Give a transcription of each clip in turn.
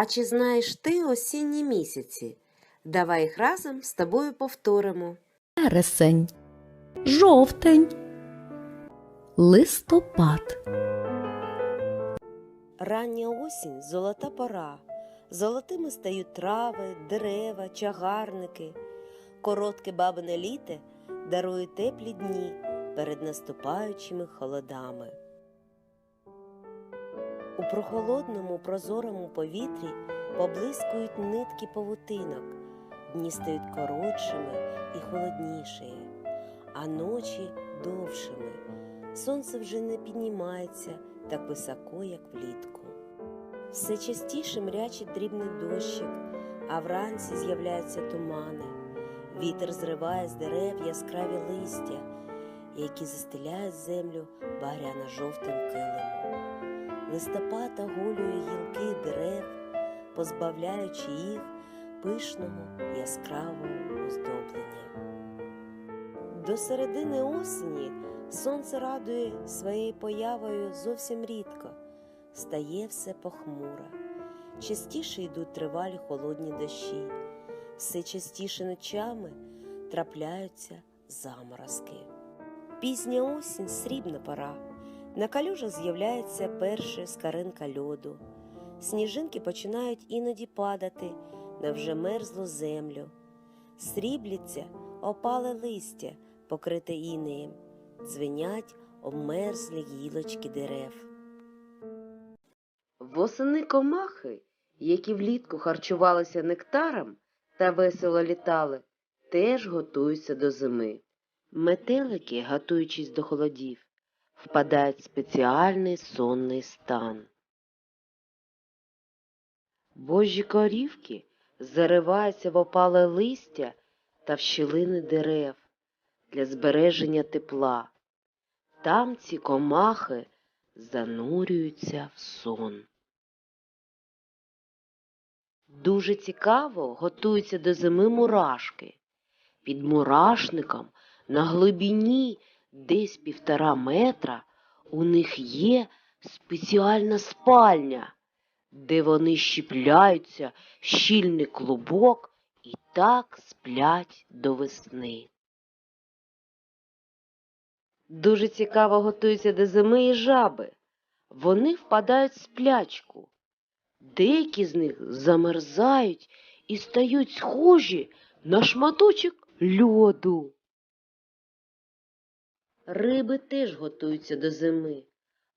А чи знаєш ти осінні місяці? Давай їх разом з тобою повторимо. вересень, жовтень, листопад, Рання осінь золота пора. Золотими стають трави, дерева, чагарники. Коротке бабине літе дарує теплі дні перед наступаючими холодами. У прохолодному прозорому повітрі поблискують нитки павутинок, дні стають коротшими і холоднішими, а ночі довшими. Сонце вже не піднімається так високо, як влітку. Все частіше мрячить дрібний дощик, а вранці з'являються тумани. Вітер зриває з дерев яскраві листя, які застеляють землю багряно-жовтим килимом. Листопад оголює гілки дерев, позбавляючи їх пишного яскравого оздоблення. До середини осені сонце радує своєю появою зовсім рідко, стає все похмуре. Частіше йдуть тривалі холодні дощі, все частіше ночами трапляються заморозки. Пізня осінь срібна пора. На калюжах з'являється перша скаринка льоду. Сніжинки починають іноді падати на вже мерзлу землю. Срібляться опале листя, покрите інеєм, дзвенять обмерзлі гілочки дерев. Восени комахи, які влітку харчувалися нектаром та весело літали, теж готуються до зими. Метелики, готуючись до холодів, впадають в спеціальний сонний стан. Божі корівки зариваються в опале листя та в щілини дерев для збереження тепла. Там ці комахи занурюються в сон. Дуже цікаво готуються до зими мурашки. Під мурашником на глибині десь півтора метра у них є спеціальна спальня, де вони щіпляються щільний клубок і так сплять до весни. Дуже цікаво готуються до зими і жаби. Вони впадають в сплячку. Деякі з них замерзають і стають схожі на шматочок льоду. Риби теж готуються до зими,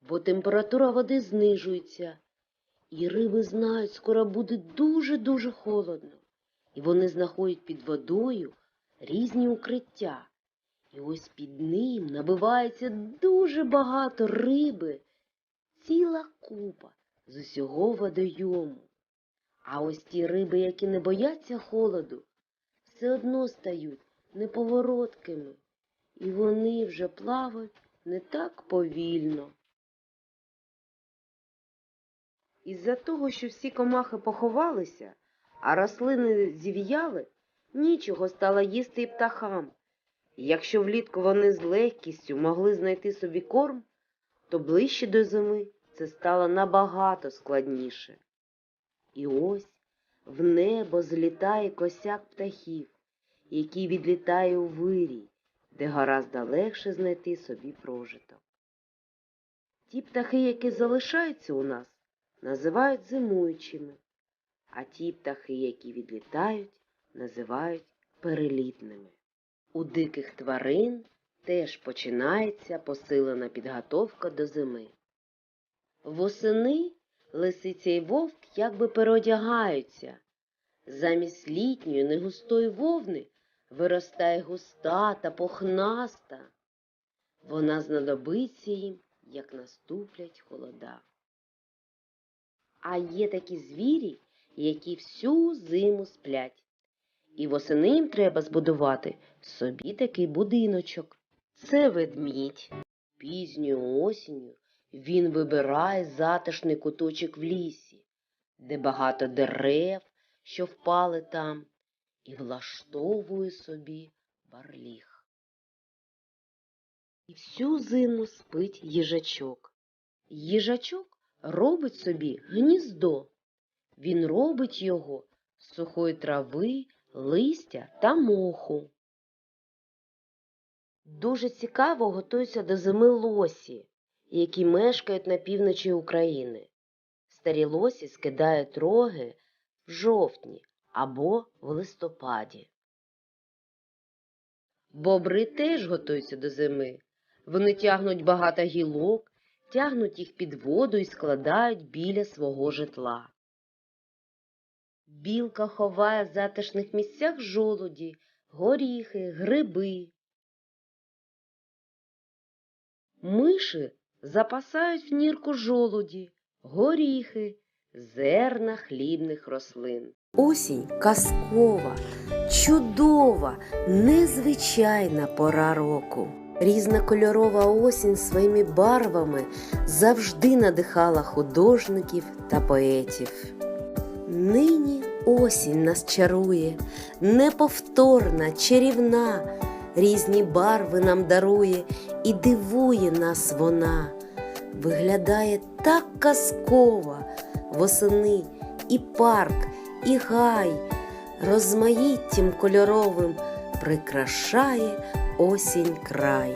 бо температура води знижується, і риби знають, скоро буде дуже-дуже холодно, і вони знаходять під водою різні укриття. І ось під ним набивається дуже багато риби, ціла купа з усього водойому. А ось ті риби, які не бояться холоду, все одно стають неповороткими, і вони вже плавають не так повільно. Із-за того, що всі комахи поховалися, а рослини зів'яли, нічого стало їсти і птахам. І Якщо влітку вони з легкістю могли знайти собі корм, то ближче до зими це стало набагато складніше. І ось в небо злітає косяк птахів, який відлітає у вирій, де гаразд легше знайти собі прожиток. Ті птахи, які залишаються у нас, називають зимуючими, а ті птахи, які відлітають, називають перелітними. У диких тварин теж починається посилена підготовка до зими. Восени лисиця й вовк якби переодягаються. Замість літньої негустої вовни виростає густа та похнаста. Вона знадобиться їм, як наступлять холода. А є такі звірі, які всю зиму сплять. І восени їм треба збудувати собі такий будиночок. Це ведмідь. Пізньою осінню він вибирає затишний куточок в лісі, де багато дерев, що впали там, і влаштовує собі барліг. І всю зиму спить їжачок. Їжачок робить собі гніздо. Він робить його з сухої трави, листя та моху. Дуже цікаво готуються до зими лосі, які мешкають на півночі України. Старі лосі скидають роги в жовтні або в листопаді. Бобри теж готуються до зими. Вони тягнуть багато гілок, тягнуть їх під воду і складають біля свого житла. Білка ховає в затишних місцях жолуді, горіхи, гриби. Миші запасають в нірку жолуді, горіхи, зерна хлібних рослин. Осінь казкова, чудова, незвичайна пора року. Різнокольорова осінь своїми барвами завжди надихала художників та поетів. Нині осінь нас чарує, неповторна, чарівна, різні барви нам дарує і дивує нас вона. Виглядає так казково восени і парк, і гай, розмаїттям кольоровим прикрашає осінь край.